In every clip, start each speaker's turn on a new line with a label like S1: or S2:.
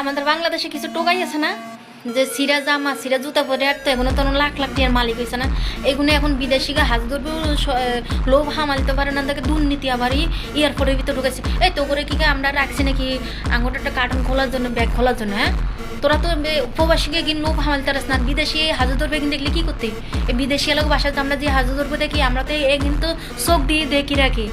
S1: আমাদের বাংলাদেশে কিছু টোকাই আছে না? যে সিরা জামা, সিরা জুতা পরে আর তো এগুলো তো লাখ লাখ টিয়ার মালিক হয়েছে না। এগুলো এখন বিদেশিকে হাজ ধরবে লোভ হামালতে পারে না তাকে দুর্নীতি আবার এয়ারপোর্টের ভিতরে ঢুকেছে। এই তো করে কি আমরা রাখছি নাকি আঙুরটা কার্টুন খোলার জন্য ব্যাগ খোলার জন্য হ্যাঁ? তোরা তো প্রবাসীকে কিন্তু লোভ হামালতে পারিস না। বিদেশি হাজু ধরবে কিন্তু দেখলে কী করতে? এই বিদেশি এলাকা বাসায় আমরা যে হাজু ধরবো দেখি, আমরা তো এ কিন্তু চোখ দিয়ে দেখি রাখি।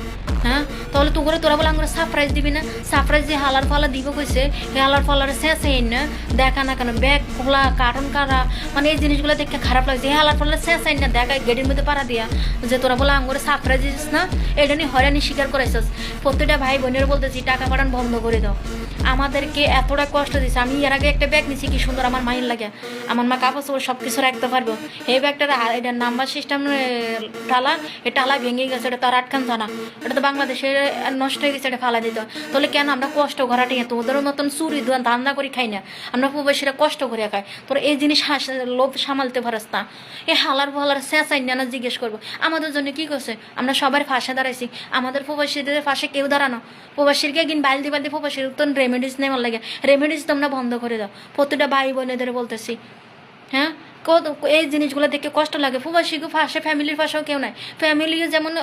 S1: হ্যাঁ? তাহলে তো করে তোরা বলে আঙুরে সারপ্রাইজ দিবি না। সারপ্রাইজ যে হালার ফালা দিব কইছে এই হালার ফালার শেষ হইন না। দেখা না কেন, ব্যাগ খোলা কার্টন কারা মানে এই জিনিসগুলো দেখে খারাপ লাগছে। এই হালার ফালার শেষ হইন না, দেখা গেটের মধ্যে পাড়া দিয়া, যে তোরা বলে আঙুরে সারপ্রাইজ দিস না এটা নিয়ে হয়রানি স্বীকার করাইছিস। প্রত্যেকটা ভাই বোনের বলতেছি, টাকা পাঠান বন্ধ করে দাও। আমাদেরকে এতটা কষ্ট দিছে। আমি এর আগে একটা ব্যাগ নিছি, কি সুন্দর আমার মায়ের লাগে। আমার মা কাপড় চোপড় সব কিছু রাখতে পারব। এই ব্যাগটার এটার নাম্বার সিস্টেম টালা, এই টালা ভেঙে গেছে, এটা তার আটকান জানা এটা তো বাংলাদেশে নষ্ট হয়ে গেছে, এটা ফালা দিত। তাহলে কেন আমরা কষ্ট করাটি তোদের মতন চুরি, দোয়ান ধান্দা করে খাই না। আমরা প্রবাসীরা কষ্ট করে খাই। তোর এই জিনিস লোভ সামালতে পারস না। এই হালার ফালার শেষাই না জিজ্ঞেস করব। আমাদের জন্য কি করছে? আমরা সবার ফাঁসে দাঁড়াইছি। আমাদের প্রবাসীদের পাশে কেউ দাঁড়ানো। প্রবাসীরকে গিন বালদি বালদি প্রবাসীর তো রেমেডিস নেওয়ার লাগে। রেমেডিস তোমরা বন্ধ করে দাও। প্রতিটা ভাই বোনেদের বলতেছি। হ্যাঁ? এই জিনিসগুলো দেখে কষ্ট লাগে। প্রবাসীকে পাশে ফ্যামিলির পাশেও কেউ নাই। ফ্যামিলিও যেমন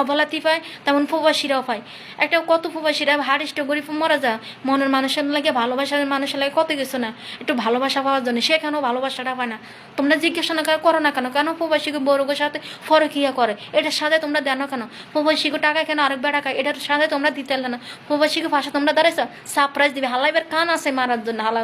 S1: অবলাতি পায়, তেমন প্রবাসীরাও পায়। একটা কত প্রবাসীরা হারিষ্ট গরিব মরা যায়, মনের মানুষের লাগে, ভালোবাসার মানুষের লাগে কত কিছু না। একটু ভালোবাসা পাওয়ার জন্য সেখানেও ভালোবাসাটা পায় না। তোমরা জিজ্ঞাসা না করো না কেন? কেন প্রবাসীকে বড়গোর সাথে ফরকিয়া করে? এটার সাথে তোমরা দেন কেন? প্রবাসীকে টাকা কেন আরেক টাকা এটার সাথে তোমরা দিতে না। প্রবাসীকে পাশে তোমরা দাঁড়াইছো? সারপ্রাইজ দিবে। হালাইবার কান আছে মারার জন্য হালা